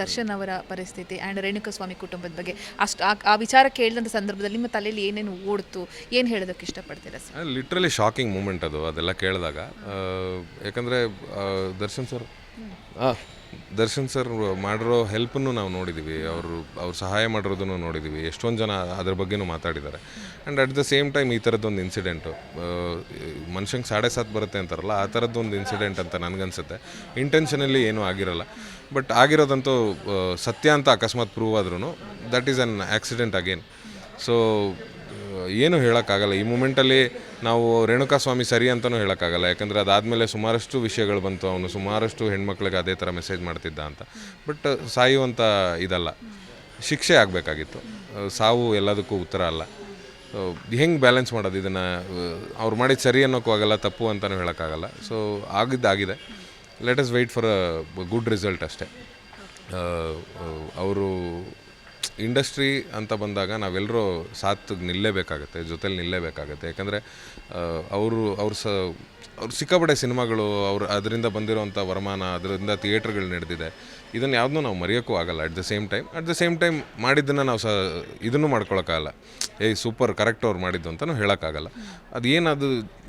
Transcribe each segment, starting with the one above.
ದರ್ಶನ್ ಅವರ ಪರಿಸ್ಥಿತಿ ಆ್ಯಂಡ್ ರೇಣುಕಸ್ವಾಮಿ ಕುಟುಂಬದ ಬಗ್ಗೆ. ಅಷ್ಟು ಆ ವಿಚಾರ ಕೇಳಿದಂಥ ಸಂದರ್ಭದಲ್ಲಿ ನಿಮ್ಮ ತಲೆಯಲ್ಲಿ ಏನೇನು ಓಡ್ತು, ಏನು ಹೇಳೋದಕ್ಕೆ ಇಷ್ಟಪಡ್ತೀರಾ ಸರ್? ಲಿಟ್ರಲಿ ಶಾಕಿಂಗ್ ಮೂಮೆಂಟ್ ಅದು, ಅದೆಲ್ಲ ಕೇಳಿದಾಗ. ಯಾಕಂದರೆ ದರ್ಶನ್ ಸರ್ ದರ್ಶನ್ ಸರ್ ಮಾಡಿರೋ ಹೆಲ್ಪನ್ನು ನಾವು ನೋಡಿದ್ದೀವಿ ಅವರು, ಅವ್ರು ಸಹಾಯ ಮಾಡಿರೋದನ್ನು ನೋಡಿದ್ದೀವಿ ಎಷ್ಟೊಂದು ಜನ ಅದ್ರ ಬಗ್ಗೆನೂ ಮಾತಾಡಿದ್ದಾರೆ. And at the same time ಈ ಥರದ್ದೊಂದು ಇನ್ಸಿಡೆಂಟು ಮನುಷ್ಯಂಗೆ ಸಾಡೆ ಸಾತ್ ಬರುತ್ತೆ ಅಂತಾರಲ್ಲ, ಆ ಥರದ್ದೊಂದು ಇನ್ಸಿಡೆಂಟ್ ಅಂತ ನನಗನ್ಸುತ್ತೆ. ಇಂಟೆನ್ಷನಲ್ಲಿ ಏನೂ ಆಗಿರಲ್ಲ. ಬಟ್ ಆಗಿರೋದಂತೂ ಸತ್ಯ ಅಂತ ಅಕಸ್ಮಾತ್ ಪ್ರೂವ್ ಆದ್ರೂ that is an accident again so ಏನು ಹೇಳೋಕ್ಕಾಗಲ್ಲ. ಈ ಮೂಮೆಂಟಲ್ಲಿ ನಾವು ರೇಣುಕಾ ಸ್ವಾಮಿ ಸರಿ ಅಂತಲೂ ಹೇಳೋಕ್ಕಾಗಲ್ಲ. ಯಾಕಂದರೆ ಅದಾದಮೇಲೆ ಸುಮಾರಷ್ಟು ವಿಷಯಗಳು ಬಂತು. ಅವನು ಸುಮಾರಷ್ಟು ಹೆಣ್ಮಕ್ಳಿಗೆ ಅದೇ ಥರ ಮೆಸೇಜ್ ಮಾಡ್ತಿದ್ದ ಅಂತ. ಬಟ್ ಸಾಯುವಂಥ ಇದಲ್ಲ. ಶಿಕ್ಷೆ ಆಗಬೇಕಾಗಿತ್ತು. ಸಾವು ಎಲ್ಲದಕ್ಕೂ ಉತ್ತರ ಅಲ್ಲ. ಹೆಂಗೆ ಬ್ಯಾಲೆನ್ಸ್ ಮಾಡೋದು? ಇದನ್ನು ಅವ್ರು ಮಾಡಿದ ಸರಿ ಅನ್ನೋಕ್ಕೂ ಆಗಲ್ಲ, ತಪ್ಪು ಅಂತಲೂ ಹೇಳೋಕ್ಕಾಗಲ್ಲ. So ಆಗಿದ್ದಾಗಿದೆ let us wait for a good result ಅಷ್ಟೇ. ಅವರು ಇಂಡಸ್ಟ್ರಿ ಅಂತ ಬಂದಾಗ ನಾವೆಲ್ಲರೂ ಸಾತ್ ನಿಲ್ಲೇಬೇಕಾಗತ್ತೆ, ಜೊತೆಲಿ ನಿಲ್ಲೇಬೇಕಾಗತ್ತೆ. ಯಾಕಂದರೆ ಅವರು, ಅವ್ರು ಸ, ಅವ್ರು ಸಿಕ್ಕಾಪಟ್ಟೆ ಸಿನಿಮಾಗಳು ಅವ್ರು, ಅದರಿಂದ ಬಂದಿರೋವಂಥ ವರಮಾನ, ಅದರಿಂದ ಥಿಯೇಟ್ರ್ಗಳು ನಡೆದಿದೆ. ಇದನ್ನು ಯಾವುದನ್ನೂ ನಾವು ಮರೆಯೋಕ್ಕೂ ಆಗಲ್ಲ. At the same time at the same time ಮಾಡಿದ್ದನ್ನು ನಾವು ಸ, ಇದನ್ನು ಮಾಡ್ಕೊಳಕ್ಕಾಗಲ್ಲ. ಏಯ್ ಸೂಪರ್ ಕರೆಕ್ಟ್ ಅವ್ರು ಮಾಡಿದ್ದು ಅಂತಲೂ ಹೇಳೋಕ್ಕಾಗಲ್ಲ. ಅದು ಏನದು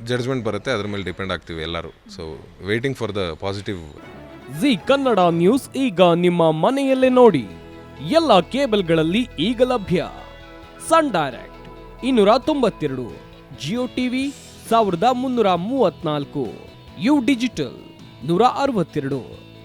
ಜಡ್ಜ್ಮೆಂಟ್ ಬರುತ್ತೆ, ಅದ್ರ ಮೇಲೆ ಡಿಪೆಂಡ್ ಆಗ್ತೀವಿ ಎಲ್ಲರೂ. So waiting for the positive Zee Kannada news ಈಗ ನಿಮ್ಮ ಮನೆಯಲ್ಲೇ ನೋಡಿ. ಎಲ್ಲ ಕೇಬಲ್ಗಳಲ್ಲಿ ಈಗ ಲಭ್ಯ. ಸನ್ ಡೈರೆಕ್ಟ್ ಇನ್ನೂರ ತೊಂಬತ್ತೆರಡು ಜಿಯೋ ಟಿವಿ ಸಾವಿರದ ಮುನ್ನೂರ ಮೂವತ್ನಾಲ್ಕು ಯು ಡಿಜಿಟಲ್ ನೂರ ಅರವತ್ತೆರಡು.